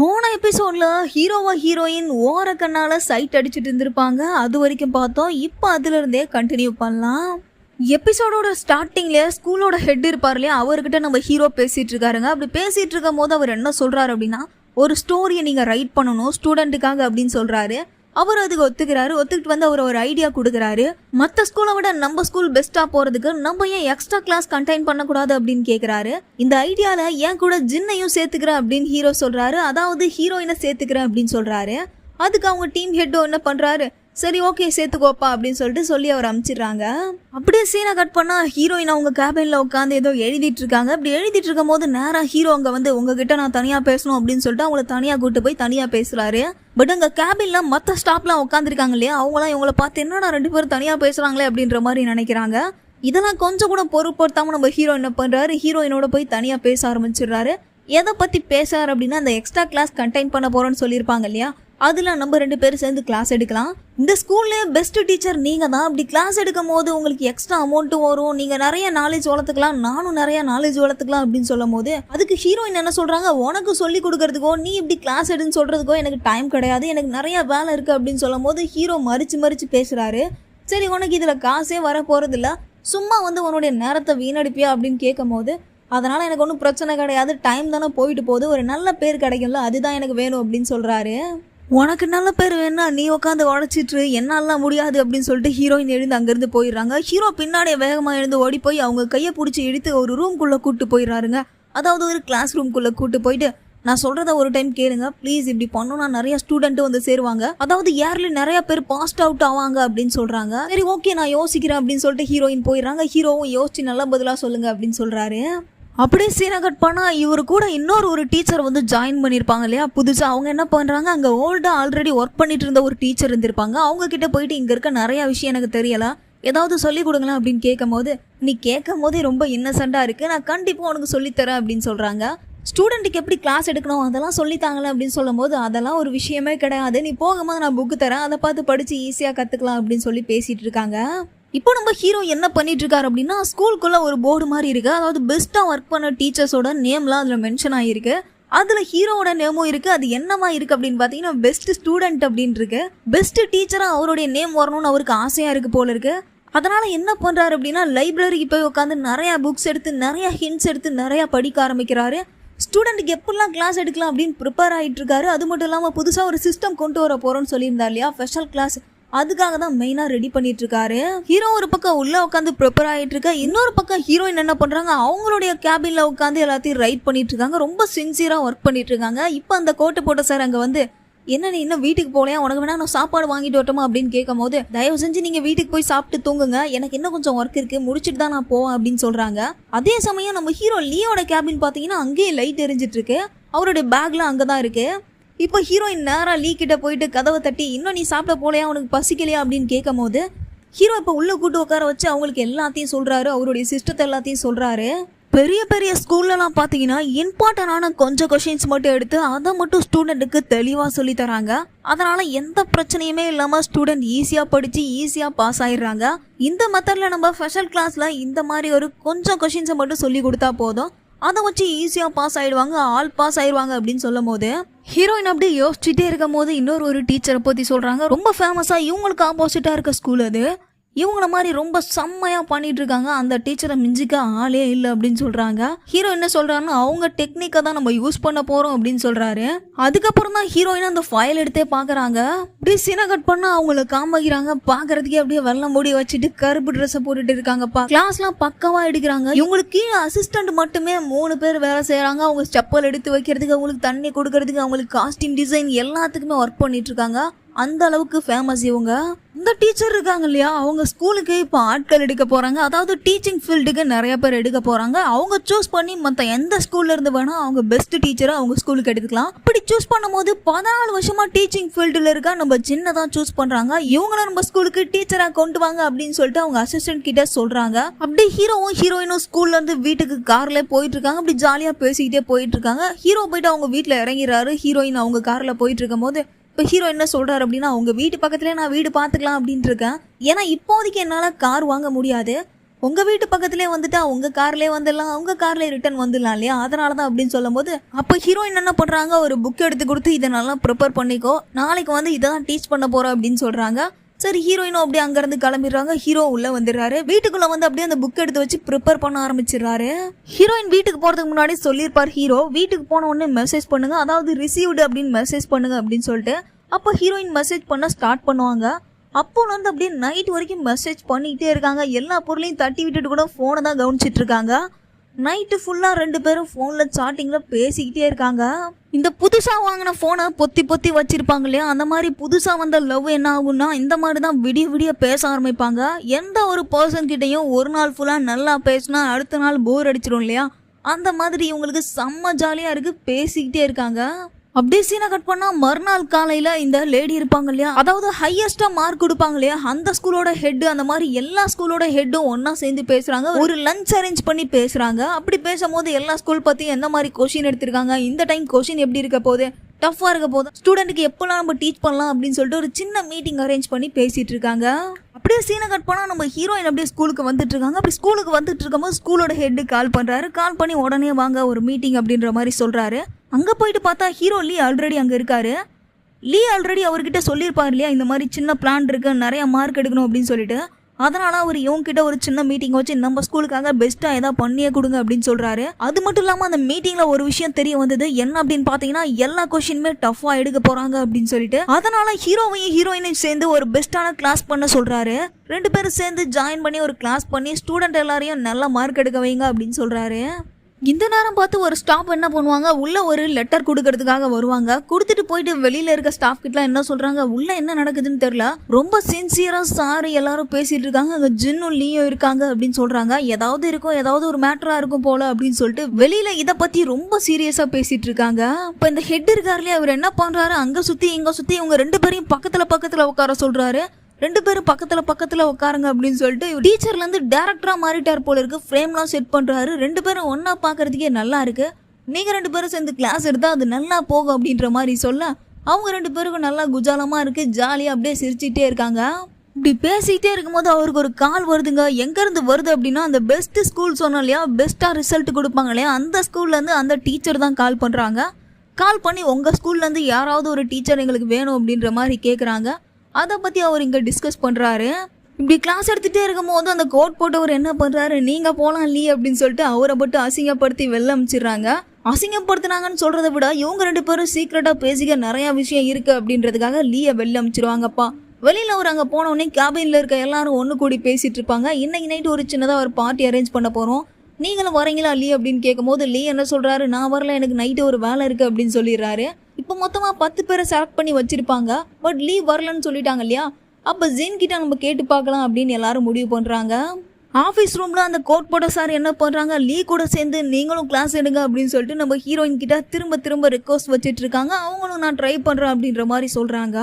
போன எபிசோடில் ஹீரோவா ஹீரோயின் ஓர கண்ணால் சைட் அடிச்சிட்டு இருந்திருப்பாங்க. அது வரைக்கும் பார்த்தோம். இப்போ அதுலேருந்தே கண்டினியூ பண்ணலாம். எபிசோடோட ஸ்டார்டிங்லேயே ஸ்கூலோட ஹெட் இருப்பார் இல்லையா அவர்கிட்ட நம்ம ஹீரோ பேசிகிட்டு இருக்காருங்க. அப்படி பேசிகிட்டு இருக்கும் போது அவர் என்ன சொல்கிறாரு அப்படின்னா ஒரு ஸ்டோரியை நீங்கள் ரைட் பண்ணணும் ஸ்டூடெண்ட்டுக்காக அப்படின்னு சொல்கிறாரு அவர் அதுக்கு ஒத்துக்கிறாரு ஒத்துக்கிட்டு வந்து அவர் ஒரு ஐடியா கொடுக்குறாரு. மற்ற ஸ்கூலை விட நம்ம ஸ்கூல் பெஸ்ட்டாக போகிறதுக்கு நம்ம ஏன் எக்ஸ்ட்ரா கிளாஸ் கண்டெயின் பண்ணக்கூடாது அப்படின்னு கேட்குறாரு இந்த ஐடியாவில் ஏன் கூட ஜின்னையும் சேர்த்துக்கிறேன் அப்படின்னு ஹீரோ சொல்கிறாரு அதாவது ஹீரோயினை சேர்த்துக்கிறேன் அப்படின்னு சொல்கிறாரு அதுக்கு அவங்க டீம் ஹெட்டோ என்ன பண்ணுறாரு சரி ஓகே சேர்த்துக்கோப்பா அப்படின்னு சொல்லிட்டு சொல்லி அவர் அனுப்பிச்சிடுறாங்க அப்படியே சீனை கட் பண்ணால் ஹீரோயின் அவங்க கேபினில் உட்காந்து ஏதோ எழுதிட்டு இருக்காங்க. அப்படி எழுதிட்டு இருக்கும் போது நேராக ஹீரோ அங்கே வந்து உங்ககிட்ட நான் தனியாக பேசணும் அப்படின்னு சொல்லிட்டு அவங்கள தனியாக கூட்டு போய் தனியாக பேசுகிறாரு பட் அங்கே கேபினில் மற்ற ஸ்டாப்லாம் உட்காந்துருக்காங்க இல்லையா? அவங்களாம் இவங்கள பார்த்து என்னடா ரெண்டு பேரும் தனியாக பேசுகிறாங்களே அப்படின்ற மாதிரி நினைக்கிறாங்க. இதெல்லாம் கொஞ்சம் கூட பொருட்படுத்தாம நம்ம ஹீரோ என்ன பண்ணுறாரு ஹீரோயினோட போய் தனியாக பேச ஆரம்பிச்சிடுறாரு. எதை பற்றி பேசுகிறார் அப்படின்னா அந்த எக்ஸ்ட்ரா கிளாஸ் கண்டெயின் பண்ண போகிறோன்னு சொல்லியிருப்பாங்க இல்லையா? அதில் நம்ம ரெண்டு பேரும் சேர்ந்து கிளாஸ் எடுக்கலாம். இந்த ஸ்கூல்லே பெஸ்ட்டு டீச்சர் நீங்கள் தான். அப்படி கிளாஸ் எடுக்கும் போது உங்களுக்கு எக்ஸ்ட்ரா அமௌண்ட்டு வரும். நீங்கள் நிறைய நாலேஜ் வளர்த்துக்கலாம். நானும் நிறைய நாலேஜ் வளர்த்துக்கலாம் அப்படின்னு சொல்லும் போது அதுக்கு ஹீரோயின் என்ன சொல்கிறாங்க உனக்கு சொல்லி கொடுக்கறதுக்கோ நீ இப்படி கிளாஸ் எடுன்னு சொல்கிறதுக்கோ எனக்கு டைம் கிடையாது. எனக்கு நிறைய வேலை இருக்குது அப்படின்னு சொல்லும் போது ஹீரோ மறிச்சு மறிச்சு பேசுகிறாரு சரி உனக்கு இதில் காசே வர போகிறதில்ல சும்மா வந்து உன்னுடைய நேரத்தை வீணடிப்பியா அப்படின்னு கேட்கும் போது அதனால் எனக்கு ஒன்றும் பிரச்சனை கிடையாது. டைம் தானே போயிட்டு போகுது. ஒரு நல்ல பேர் கிடைக்கும்ல அதுதான் எனக்கு வேணும் அப்படின்னு சொல்கிறாரு உனக்கு நல்ல பேர் வேணா நீ உட்காந்து உடச்சிட்டு என்னாலாம் முடியாது அப்படின்னு சொல்லிட்டு ஹீரோயின் எழுந்து அங்கேருந்து போயிடுறாங்க. ஹீரோ பின்னாடியே வேகமாக எழுந்து ஓடி போய் அவங்க கையை பிடிச்சி இழுத்து ஒரு ரூம்குள்ளே கூட்டு போயிடுறாருங்க. அதாவது ஒரு கிளாஸ் ரூம்குள்ளே கூட்டு போயிட்டு நான் சொல்கிறத ஒரு டைம் கேளுங்க. ப்ளீஸ் இப்படி பண்ணோம்னா நிறைய ஸ்டூடெண்ட்டு வந்து சேருவாங்க. அதாவது ஏர்லி நிறைய பேர் பாஸ்ட் அவுட் ஆவாங்க அப்படின்னு சொல்கிறாங்க சரி ஓகே நான் யோசிக்கிறேன் அப்படின்னு சொல்லிட்டு ஹீரோயின் போயிடுறாங்க. ஹீரோவும் யோசிச்சு நல்ல பதிலாக சொல்லுங்க அப்படின்னு சொல்கிறாரு அப்படியே சீனை கட் இவர் கூட இன்னொரு ஒரு டீச்சர் வந்து ஜாயின் பண்ணியிருப்பாங்க இல்லையா? புதுசாக அவங்க என்ன பண்ணுறாங்க அங்கே ஓல்டாக ஆல்ரெடி ஒர்க் பண்ணிட்டு இருந்த ஒரு டீச்சர் இருந்திருப்பாங்க. அவங்க கிட்ட போயிட்டு இங்கே இருக்க நிறையா விஷயம் எனக்கு தெரியலாம் ஏதாவது சொல்லி கொடுங்களேன் அப்படின்னு கேட்கும் போது நீ கேட்கும் போதே ரொம்ப இன்னசெண்டாக இருக்குது நான் கண்டிப்பாக உனக்கு சொல்லித்தரேன் அப்படின்னு சொல்கிறாங்க ஸ்டூடெண்ட்டுக்கு எப்படி கிளாஸ் எடுக்கணும்? அதெல்லாம் சொல்லித்தாங்களே அப்படின்னு சொல்லும்போது அதெல்லாம் ஒரு விஷயமே கிடையாது. நீ போகும்போது நான் புக்கு தரேன். அதை பார்த்து படித்து ஈஸியாக கற்றுக்கலாம் அப்படின்னு சொல்லி பேசிகிட்டு இருக்காங்க. இப்போ நம்ம ஹீரோ என்ன பண்ணிட்டு இருக்காரு அப்படின்னா ஸ்கூலுக்குள்ள ஒரு போர்டு மாதிரி இருக்கு. அதாவது பெஸ்ட்டாக ஒர்க் பண்ண டீச்சர்ஸோட நேம்லாம் அதில் மென்ஷன் ஆகிருக்கு அதில் ஹீரோவோட நேமும் இருக்கு. அது என்னமா இருக்கு அப்படின்னு பார்த்தீங்கன்னா பெஸ்ட் ஸ்டூடெண்ட் அப்படின்னு இருக்கு பெஸ்ட் டீச்சராக அவருடைய நேம் வரணும்னு அவருக்கு ஆசையாக இருக்கு போல இருக்கு. அதனால என்ன பண்றாரு அப்படின்னா லைப்ரரிக்கு போய் உட்காந்து நிறைய புக்ஸ் எடுத்து நிறைய ஹிண்ட்ஸ் எடுத்து நிறைய படிக்க ஆரம்பிக்கிறாரு. ஸ்டூடெண்ட்டுக்கு எப்படிலாம் கிளாஸ் எடுக்கலாம் அப்படின்னு ப்ரிப்பேர் ஆகிட்டு இருக்காரு அது மட்டும் இல்லாமல் புதுசாக ஒரு சிஸ்டம் கொண்டு வர போகிறோம்னு சொல்லியிருந்தார் இல்லையா? ஸ்பெஷல் கிளாஸ் அதுக்காக தான் மெயினாக ரெடி பண்ணிட்டு இருக்காரு ஹீரோ ஒரு பக்கம் உள்ள உட்காந்து ப்ரிப்பேர் ஆகிட்டு இருக்கா இன்னொரு பக்கம் ஹீரோயின் என்ன பண்ணுறாங்க அவங்களுடைய கேபினில் உட்காந்து எல்லாத்தையும் ரைட் பண்ணிட்டு இருக்காங்க ரொம்ப சின்சியராக ஒர்க் பண்ணிட்டு இருக்காங்க இப்போ அந்த கோட்டை போட்ட சார் அங்கே வந்து என்ன நீ இன்னும் வீட்டுக்கு போலையா உனக்கு வேணா நான் சாப்பாடு வாங்கிட்டு வரட்டுமா? அப்படின்னு கேட்கும் போது தயவு செஞ்சு நீங்க வீட்டுக்கு போய் சாப்பிட்டு தூங்குங்க. எனக்கு இன்னும் கொஞ்சம் ஒர்க் இருக்கு. முடிச்சுட்டு தான் நான் போவேன் அப்படின்னு சொல்றாங்க. அதே சமயம் நம்ம ஹீரோ லியோட கேபின் பார்த்தீங்கன்னா அங்கேயே லைட் எரிஞ்சிட்டு இருக்கு அவருடைய பேக்லாம் அங்கே தான் இருக்கு. இப்போ ஹீரோயின் நேராக லீ கிட்ட போயிட்டு கதவை தட்டி இன்னும் நீ சாப்பிட போலையா? உனக்கு பசிக்கலையா? அப்படின்னு கேட்கும் போது ஹீரோ இப்போ உள்ள கூட்டு உட்கார வச்சு அவங்களுக்கு எல்லாத்தையும் சொல்கிறாரு அவருடைய சிஸ்டத்தை எல்லாத்தையும் சொல்கிறாரு பெரிய பெரிய ஸ்கூல்லலாம் பார்த்தீங்கன்னா இம்பார்ட்டண்டான கொஞ்சம் கொஷின்ஸ் மட்டும் எடுத்து அதை மட்டும் ஸ்டூடெண்ட்டுக்கு தெளிவாக சொல்லி தராங்க. அதனால் எந்த பிரச்சனையுமே இல்லாமல் ஸ்டூடெண்ட் ஈஸியாக படித்து ஈஸியாக பாஸ் ஆயிடுறாங்க. இந்த மெத்தடில் நம்ம ஸ்பெஷல் கிளாஸில் இந்த மாதிரி ஒரு கொஞ்சம் கொஷின்ஸை மட்டும் சொல்லி கொடுத்தா போதும். அதை வச்சு ஈஸியாக பாஸ் ஆயிடுவாங்க ஆல் பாஸ் ஆயிடுவாங்க அப்படின்னு சொல்லும் போது ஹீரோயின் அப்படியே யோசிச்சுட்டே இருக்கும் போது இன்னொரு ஒரு டீச்சரை பற்றி சொல்கிறாங்க ரொம்ப ஃபேமஸாக இவங்களுக்கு ஆப்போசிட்டாக இருக்க ஸ்கூல் அது. இவங்கள மாதிரி ரொம்ப செம்மையாக பண்ணிட்டு இருக்காங்க அந்த டீச்சரை மிஞ்சிக்க ஆளே இல்லை அப்படின்னு சொல்கிறாங்க ஹீரோ என்ன சொல்கிறாருன்னா அவங்க டெக்னிக்கை தான் நம்ம யூஸ் பண்ண போகிறோம் அப்படின்னு சொல்கிறாரு அதுக்கப்புறம் தான் ஹீரோயின் அந்த ஃபைல் எடுத்தே பார்க்குறாங்க அப்படியே சின கட் பண்ணால் அவங்கள காமிக்கிறாங்க. பார்க்கறதுக்கே அப்படியே வெள்ளம் மூடி வச்சுட்டு கருப்பு ட்ரெஸ்ஸை போட்டுட்டு இருக்காங்கப்பா கிளாஸ்லாம் பக்கவாக எடுக்கிறாங்க. இவங்களுக்கு கீழே அசிஸ்டண்ட் மட்டுமே மூணு பேர் வேலை செய்கிறாங்க அவங்க ஸ்டெப்பல் எடுத்து வைக்கிறதுக்கு அவங்களுக்கு தண்ணி கொடுக்கறதுக்கு அவங்களுக்கு காஸ்டியூம் டிசைன் எல்லாத்துக்குமே ஒர்க் பண்ணிட்டு இருக்காங்க. அந்த அளவுக்கு ஃபேமஸ் இவங்க. இந்த டீச்சர் இருக்காங்க இல்லையா? அவங்க ஸ்கூலுக்கு இப்போ ஆட்கள் எடுக்க போகிறாங்க அதாவது டீச்சிங் ஃபீல்டுக்கு நிறைய பேர் எடுக்க போகிறாங்க அவங்க சூஸ் பண்ணி மற்ற எந்த ஸ்கூல்ல இருந்து வேணால் அவங்க பெஸ்ட் டீச்சரை அவங்க ஸ்கூலுக்கு எடுத்துக்கலாம். அப்படி சூஸ் பண்ணும்போது பதினாலு வருஷமா டீச்சிங் ஃபீல்டில் இருக்க நம்ம சின்னதாக சூஸ் பண்ணுறாங்க இவங்களை நம்ம ஸ்கூலுக்கு டீச்சராக கொண்டு வாங்க அப்படின்னு சொல்லிட்டு அவங்க அசிஸ்டன்ட் கிட்ட சொல்கிறாங்க அப்படி ஹீரோவும் ஹீரோயினும் ஸ்கூல்லேருந்து வீட்டுக்கு காரில் போயிட்டு இருக்காங்க. அப்படி ஜாலியாக பேசிக்கிட்டே போயிட்டு இருக்காங்க. ஹீரோ போயிட்டு அவங்க வீட்டில் இறங்கிறாரு ஹீரோயின் அவங்க காரில் போயிட்டு இருக்கும் போது இப்போ ஹீரோ என்ன சொல்கிறார் அப்படின்னா அவங்க வீட்டு பக்கத்துலேயே நான் வீடு பார்த்துக்கலாம் அப்படின்ட்டு இருக்கேன் ஏன்னா இப்போதைக்கு என்னால் கார் வாங்க முடியாது. உங்கள் வீட்டு பக்கத்துலேயே வந்துட்டா உங்கள் கார்லேயே வந்துடலாம் அவங்க கார்லேயே ரிட்டர்ன் வந்துடலாம் இல்லையா? அதனால தான் அப்படின்னு சொல்லும்போது அப்போ ஹீரோயின் என்ன பண்ணுறாங்க ஒரு புக் எடுத்து கொடுத்து இதை நல்லா ப்ரிப்பேர் பண்ணிக்கோ. நாளைக்கு வந்து இதை தான் டீச் பண்ண போகிறோம் அப்படின்னு சொல்கிறாங்க சரி ஹீரோயினும் அப்படியே அங்கேருந்து கிளம்பிடுறாங்க. ஹீரோ உள்ளே வந்துடுறாரு. வீட்டுக்குள்ளே வந்து அப்படியே அந்த புக் எடுத்து வச்சு ப்ரிப்பேர் பண்ண ஆரம்பிச்சிடுறாரு. ஹீரோயின் வீட்டுக்கு போகிறதுக்கு முன்னாடி சொல்லியிருப்பார் ஹீரோ வீட்டுக்கு போன உடனே மெசேஜ் பண்ணுங்க. அதாவது ரிசீவ்டு அப்படின்னு மெசேஜ் பண்ணுங்க அப்படின்னு சொல்லிட்டு அப்போ ஹீரோயின் மெசேஜ் பண்ண ஸ்டார்ட் பண்ணுவாங்க. அப்போ வந்து அப்படியே நைட் வரைக்கும் மெசேஜ் பண்ணிக்கிட்டே இருக்காங்க. எல்லா பொருளையும் தட்டி விட்டுட்டு கூட ஃபோனை தான் கவனிச்சிட்டு இருக்காங்க. நைட்டு ஃபுல்லாக ரெண்டு பேரும் ஃபோனில் சாட்டிங்கில் பேசிக்கிட்டே இருக்காங்க. இந்த புதுசாக வாங்கின ஃபோனை பொத்தி பொத்தி வச்சுருப்பாங்க இல்லையா? அந்த மாதிரி புதுசாக வந்த லவ் என்ன ஆகும்னா இந்த மாதிரி தான் விடிய விடிய பேச ஆரம்பிப்பாங்க. எந்த ஒரு பர்சன் கிட்டேயும் ஒரு நாள் ஃபுல்லாக நல்லா பேசினா அடுத்த நாள் போர் அடிச்சிடும் இல்லையா? அந்த மாதிரி இவங்களுக்கு செம்ம ஜாலியாக இருக்குது பேசிக்கிட்டே இருக்காங்க. அப்படியே சீனை கட் பண்ணால் மறுநாள் காலையில் இந்த லேடி இருப்பாங்க இல்லையா? அதாவது ஹையஸ்ட்டாக மார்க் கொடுப்பாங்க இல்லையா? அந்த ஸ்கூலோட ஹெட் அந்த மாதிரி எல்லா ஸ்கூலோட ஹெட்டும் ஒன்றா சேர்ந்து பேசுகிறாங்க ஒரு லஞ்ச் அரேஞ்ச் பண்ணி பேசுகிறாங்க அப்படி பேசும்போது எல்லா ஸ்கூல் பற்றியும் எந்த மாதிரி கொஷின் எடுத்திருக்காங்க? இந்த டைம் கொஷின் எப்படி இருக்க போகுது? டஃப்பாக இருக்க போதும் ஸ்டூடெண்ட்டுக்கு எப்போல்லாம் நம்ம டீச் பண்ணலாம் அப்படின்னு சொல்லிட்டு ஒரு சின்ன மீட்டிங் அரேஞ்ச் பண்ணி பேசிகிட்டு இருக்காங்க. அப்படியே சீனை கட் பண்ணால் நம்ம ஹீரோயின் அப்படியே ஸ்கூலுக்கு வந்துட்டு இருக்காங்க. அப்படி ஸ்கூலுக்கு வந்துட்டு இருக்கும்போது ஸ்கூலோட ஹெட்டு கால் பண்ணுறாரு கால் பண்ணி உடனே வாங்க ஒரு மீட்டிங் அப்படின்ற மாதிரி சொல்கிறாரு அங்கே போயிட்டு பார்த்தா ஹீரோ லீ ஆல்ரெடி அங்கே இருக்காரு. லீ ஆல்ரெடி அவர்கிட்ட சொல்லியிருப்பார் இல்லையா இந்த மாதிரி சின்ன பிளான் இருக்குது நிறைய மார்க் எடுக்கணும் அப்படின்னு சொல்லிட்டு. அதனால அவர் இவங்கிட்ட ஒரு சின்ன மீட்டிங் வச்சு நம்ம ஸ்கூலுக்காக பெஸ்ட்டாக ஏதாவது பண்ணியே கொடுங்க அப்படின்னு சொல்கிறாரு அது மட்டும் இல்லாமல் அந்த மீட்டிங்கில் ஒரு விஷயம் தெரிய வந்தது. என்ன அப்படின்னு பார்த்தீங்கன்னா எல்லா கொஷினுமே டஃப்பாக எடுக்க போகிறாங்க அப்படின்னு சொல்லிட்டு. அதனால ஹீரோவையும் ஹீரோயினையும் சேர்ந்து ஒரு பெஸ்ட்டான கிளாஸ் பண்ண சொல்கிறாரு ரெண்டு பேரும் சேர்ந்து ஜாயின் பண்ணி ஒரு கிளாஸ் பண்ணி ஸ்டூடெண்ட் எல்லாரையும் நல்ல மார்க் எடுக்க வைங்க அப்படின்னு சொல்கிறாரு இந்த நேரம் பார்த்து ஒரு ஸ்டாஃப் என்ன பண்ணுவாங்க? உள்ள ஒரு லெட்டர் கொடுக்கறதுக்காக வருவாங்க. கொடுத்துட்டு போயிட்டு வெளியில இருக்க ஸ்டாஃப் கிட்ட என்ன சொல்றாங்க? உள்ள என்ன நடக்குதுன்னு தெரியல. ரொம்ப சின்சியரா சாரி எல்லாரும் பேசிட்டு இருக்காங்க. அங்க ஜின்னும் லீயும் இருக்காங்க அப்படின்னு சொல்றாங்க. ஏதாவது இருக்கும் ஏதாவது ஒரு மேட்டரா இருக்கும் போல அப்படின்னு சொல்லிட்டு வெளியில இத பத்தி ரொம்ப சீரியஸா பேசிட்டு இருக்காங்க. இப்ப இந்த ஹெட் இருக்காருலயே அவர் என்ன பண்றாரு? அங்க சுத்தி இங்க சுத்தி இவங்க ரெண்டு பேரையும் பக்கத்துல பக்கத்துல உட்கார சொல்றாரு. ரெண்டு பேரும் பக்கத்துல பக்கத்துல உட்காருங்க அப்படின்னு சொல்லிட்டு டீச்சர்ல இருந்து டேரக்டரா மாறிட்டார் போல இருக்கு. ஃப்ரேம்லாம் செட் பண்றாரு. ரெண்டு பேரும் ஒன்றா பாக்குறதுக்கே நல்லா இருக்கு. நீங்க ரெண்டு பேரும் சேர்ந்து கிளாஸ் எடுத்தா அது நல்லா போகும் அப்படின்ற மாதிரி சொல்ல அவங்க ரெண்டு பேருக்கும் நல்லா குஜாலமா இருக்கு. ஜாலியா அப்படியே சிரிச்சிட்டே இருக்காங்க. இப்படி பேசிக்கிட்டே இருக்கும்போது அவருக்கு ஒரு கால் வருதுங்க. எங்கேருந்து வருது அப்படின்னா அந்த பெஸ்ட் ஸ்கூல் சொன்னோம் இல்லையா? பெஸ்ட்டாக ரிசல்ட் கொடுப்பாங்க இல்லையா? அந்த ஸ்கூல்லேருந்து அந்த டீச்சர் தான் கால் பண்ணுறாங்க கால் பண்ணி உங்கள் ஸ்கூல்லேருந்து யாராவது ஒரு டீச்சர் எங்களுக்கு வேணும் அப்படின்ற மாதிரி கேட்குறாங்க அதை பற்றி அவர் இங்கே டிஸ்கஸ் பண்ணுறாரு இப்படி கிளாஸ் எடுத்துகிட்டே இருக்கும் போது அந்த கோட் போட்டவர் என்ன பண்ணுறாரு நீங்கள் போகலாம் லீ அப்படின்னு சொல்லிட்டு அவரை மட்டும் அசிங்கப்படுத்தி வெளில அமிச்சிடுறாங்க. அசிங்கப்படுத்துனாங்கன்னு சொல்கிறத விட இவங்க ரெண்டு பேரும் சீக்ரெட்டாக பேசிக்க நிறையா விஷயம் இருக்குது அப்படின்றதுக்காக லீயை வெளில அமிச்சிருவாங்கப்பா. வெளியில் அவர் அங்கே போன கேபினில் இருக்க எல்லாரும் ஒன்று கூடி பேசிகிட்டு இருப்பாங்க. இன்னைக்கு நைட்டு ஒரு சின்னதாக ஒரு பார்ட்டி அரேஞ்ச் பண்ண போகிறோம் நீங்களும் வரீங்களா லீ அப்படின்னு கேட்கும்போது லீ என்ன சொல்கிறாரு நான் வரல எனக்கு நைட்டு ஒரு வேலை இருக்குது அப்படின்னு சொல்லிடுறாரு. இப்போ மொத்தமாக பத்து பேரை செலக்ட் பண்ணி வச்சுருப்பாங்க. பட் லீவ் வரலன்னு சொல்லிட்டாங்க இல்லையா? அப்போ ஜெயின் கிட்ட நம்ம கேட்டு பார்க்கலாம் அப்படின்னு எல்லாரும் முடிவு பண்ணுறாங்க ஆஃபீஸ் ரூமில் அந்த கோட் போட்ட சார் என்ன பண்ணுறாங்க லீ கூட சேர்ந்து நீங்களும் கிளாஸ் எடுங்க அப்படின்னு சொல்லிட்டு நம்ம ஹீரோயின் கிட்ட திரும்ப திரும்ப ரெக்வஸ்ட் வச்சுட்டு இருக்காங்க. அவங்களும் நான் ட்ரை பண்ணுறேன் அப்படின்ற மாதிரி சொல்கிறாங்க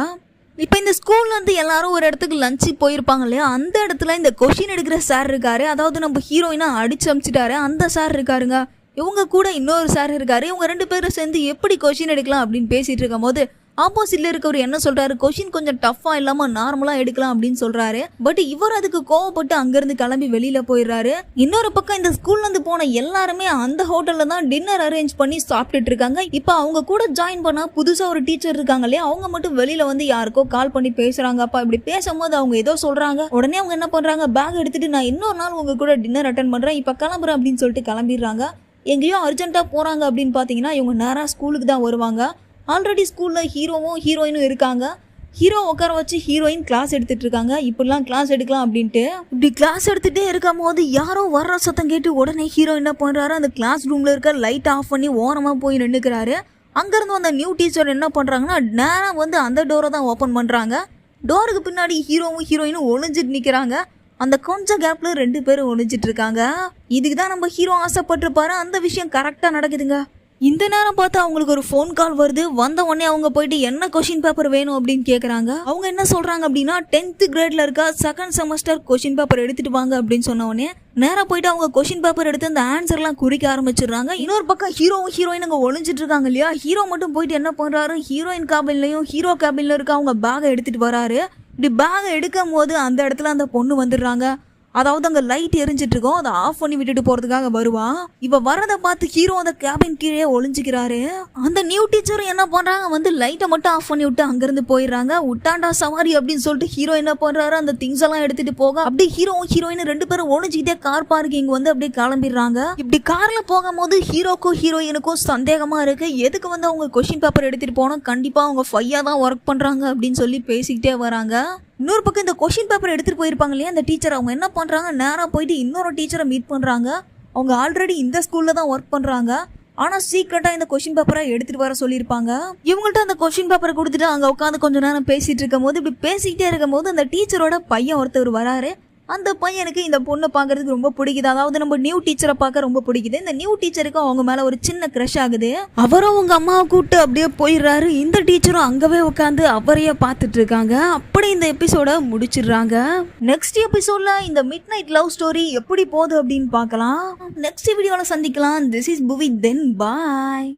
இப்போ இந்த ஸ்கூல்லேருந்து எல்லாரும் ஒரு இடத்துக்கு லஞ்சு போயிருப்பாங்க இல்லையா? அந்த இடத்துல இந்த கொஷின் எடுக்கிற சார் இருக்காரு. அதாவது நம்ம ஹீரோயினாக அடிச்சு அமிச்சிட்டாரு. அந்த சார் இருக்காருங்க. இவங்க கூட இன்னொரு சார் இருக்காரு. இவங்க ரெண்டு பேரும் சேர்ந்து எப்படி கொஷின் எடுக்கலாம் அப்படின்னு பேசிட்டு இருக்கும் போது ஆப்போசிட்ல இருக்கவர் என்ன சொல்றாரு? கொஷின் கொஞ்சம் டஃபா இல்லாம நார்மலா எடுக்கலாம் அப்படின்னு சொல்றாரு. பட் இவர் அதுக்கு கோவப்பட்டு அங்கிருந்து கிளம்பி வெளியில போயிடுறாரு. இன்னொரு பக்கம் இந்த ஸ்கூல்ல இருந்து போன எல்லாருமே அந்த ஹோட்டல்ல தான் டின்னர் அரேஞ்ச் பண்ணி சாப்பிட்டுட்டு இருக்காங்க. இப்போ அவங்க கூட ஜாயின் பண்ணா புதுசா ஒரு டீச்சர் இருக்காங்க இல்லையா? அவங்க மட்டும் வெளியில வந்து யாருக்கோ கால் பண்ணி பேசுறாங்க அப்பா இப்படி பேசும்போது அவங்க ஏதோ சொல்றாங்க. உடனே அவங்க என்ன பண்றாங்க? பேக் எடுத்துட்டு நான் இன்னொரு நாள் உங்க கூட டின்னர் அட்டன் பண்றேன். இப்ப கிளம்புறேன் அப்படின்னு சொல்லிட்டு கிளம்பிடுறாங்க. எங்கேயோ அர்ஜென்ட்டாக போகிறாங்க அப்படின்னு பார்த்தீங்கன்னா இவங்க நேராக ஸ்கூலுக்கு தான் வருவாங்க. ஆல்ரெடி ஸ்கூலில் ஹீரோவும் ஹீரோயினும் இருக்காங்க. ஹீரோ உட்கார வச்சு ஹீரோயின் கிளாஸ் எடுத்துகிட்டு இருக்காங்க. இப்படிலாம் கிளாஸ் எடுக்கலாம் அப்படின்ட்டு. இப்படி கிளாஸ் எடுத்துகிட்டே இருக்கும் போது யாரோ வர்ற சத்தம் கேட்டு உடனே ஹீரோ என்ன பண்ணுறாரு அந்த கிளாஸ் ரூமில் இருக்க லைட் ஆஃப் பண்ணி ஓரமாக போய் நின்றுக்கிறாரு அங்கேருந்து வந்த நியூ டீச்சர் என்ன பண்ணுறாங்கன்னா நேராக வந்து அந்த டோரை தான் ஓப்பன் பண்ணுறாங்க டோருக்கு பின்னாடி ஹீரோவும் ஹீரோயினும் ஒளிஞ்சிட்டு நிற்கிறாங்க அந்த கொஞ்ச கேப்ல ரெண்டு பேரும் ஒழிஞ்சிட்டு இருக்காங்க இதுக்கு தான் நம்ம ஹீரோ ஆசைப்பட்டிருப்பாரு. அந்த விஷயம் கரெக்டாக நடக்குதுங்க. இந்த நேரம் பார்த்து அவங்களுக்கு ஒரு ஃபோன் கால் வருது. வந்த உடனே அவங்க போயிட்டு என்ன கொஷின் பேப்பர் வேணும் அப்படின்னு கேட்குறாங்க அவங்க என்ன சொல்கிறாங்க அப்படின்னா டென்த் கிரேட்ல இருக்க செகண்ட் செமஸ்டர் கொஷின் பேப்பர் எடுத்துட்டு வாங்க அப்படின்னு சொன்ன உடனே நேராக போயிட்டு அவங்க கொஷின் பேப்பர் எடுத்து அந்த ஆன்சர்லாம் குறிக்க ஆரம்பிச்சிடுறாங்க. இன்னொரு பக்கம் ஹீரோவும் ஹீரோயின் அங்கே ஒழிஞ்சிட்டு இருக்காங்க இல்லையா? ஹீரோ மட்டும் போயிட்டு என்ன பண்ணுறாரு ஹீரோயின் கேபின்லையும் ஹீரோ கேபின்ல இருக்க அவங்க பேகை எடுத்துட்டு வராரு. இப்படி பேகை எடுக்கும் போது அந்த இடத்துல அந்த பொண்ணு வந்துடுறாங்க. அதாவது அங்க லைட் எரிஞ்சிட்டு இருக்கோம் அதை ஆஃப் பண்ணி விட்டுட்டு போறதுக்காக வருவா. இவ வரதை பார்த்து ஹீரோ அந்த கேபின் கீழே ஒளிஞ்சுக்கிறாரு. அந்த நியூ டீச்சரும் என்ன பண்றாங்க? வந்து லைட்டை மட்டும் ஆஃப் பண்ணி விட்டு அங்கிருந்து போயிடுறாங்க. உட்டாண்டா சவாரி அப்படின்னு சொல்லிட்டு ஹீரோ என்ன பண்றாரு? அந்த திங்ஸ் எல்லாம் எடுத்துட்டு போக அப்படியே ஹீரோ ஹீரோயின் ரெண்டு பேரும் ஒளிஞ்சுக்கிட்டே கார் பார்க்கிங் வந்து அப்படியே கிளம்பிடுறாங்க. இப்படி கார்ல போகும்போது ஹீரோக்கும் ஹீரோயினுக்கும் சந்தேகமா இருக்கு. எதுக்கு வந்து அவங்க கொஸ்டின் பேப்பர் எடுத்துட்டு போனோம் கண்டிப்பா அவங்க ஃபையா தான் ஒர்க் பண்றாங்க அப்படின்னு சொல்லி பேசிக்கிட்டே வராங்க. இன்னொரு பக்கம் இந்த கொஷின் பேப்பர் எடுத்துட்டு போயிருப்பாங்க இல்லையா அந்த டீச்சர் அவங்க என்ன பண்ணுறாங்க நேராக போயிட்டு இன்னொரு டீச்சரை மீட் பண்ணுறாங்க அவங்க ஆல்ரெடி இந்த ஸ்கூலில் தான் ஒர்க் பண்ணுறாங்க ஆனால் சீக்கிரட்டாக இந்த கொஷின் பேப்பரை எடுத்துகிட்டு வர சொல்லியிருப்பாங்க. இவங்கள்ட்ட அந்த கொஷின் பேப்பரை கொடுத்துட்டு அங்கே உட்காந்து கொஞ்ச நேரம் பேசிகிட்டு இருக்கும் போது இப்படி பேசிக்கிட்டே இருக்கும் போது அந்த டீச்சரோட பையன் ஒருத்தர் வராரு. அந்த பையனுக்கு இந்த பொண்ணை பார்க்கறதுக்கு ரொம்ப பிடிக்குது. அதாவது நம்ம நியூ டீச்சரை பார்க்க ரொம்ப பிடிக்குது. இந்த நியூ டீச்சருக்கு அவங்க மேல ஒரு சின்ன க்ரஷ் ஆகுது. அவரும் அவங்க அம்மாவை கூப்பிட்டு அப்படியே போயிடுறாரு. இந்த டீச்சரும் அங்கவே உட்காந்து அவரையே பார்த்துட்டு இருக்காங்க. அப்படி இந்த எபிசோட முடிச்சிடுறாங்க. நெக்ஸ்ட் எபிசோட்ல இந்த மிட் நைட் லவ் ஸ்டோரி எப்படி போகுது அப்படின்னு பார்க்கலாம். நெக்ஸ்ட் வீடியோவில் சந்திக்கலாம். திஸ் இஸ் புவி தென் பாய்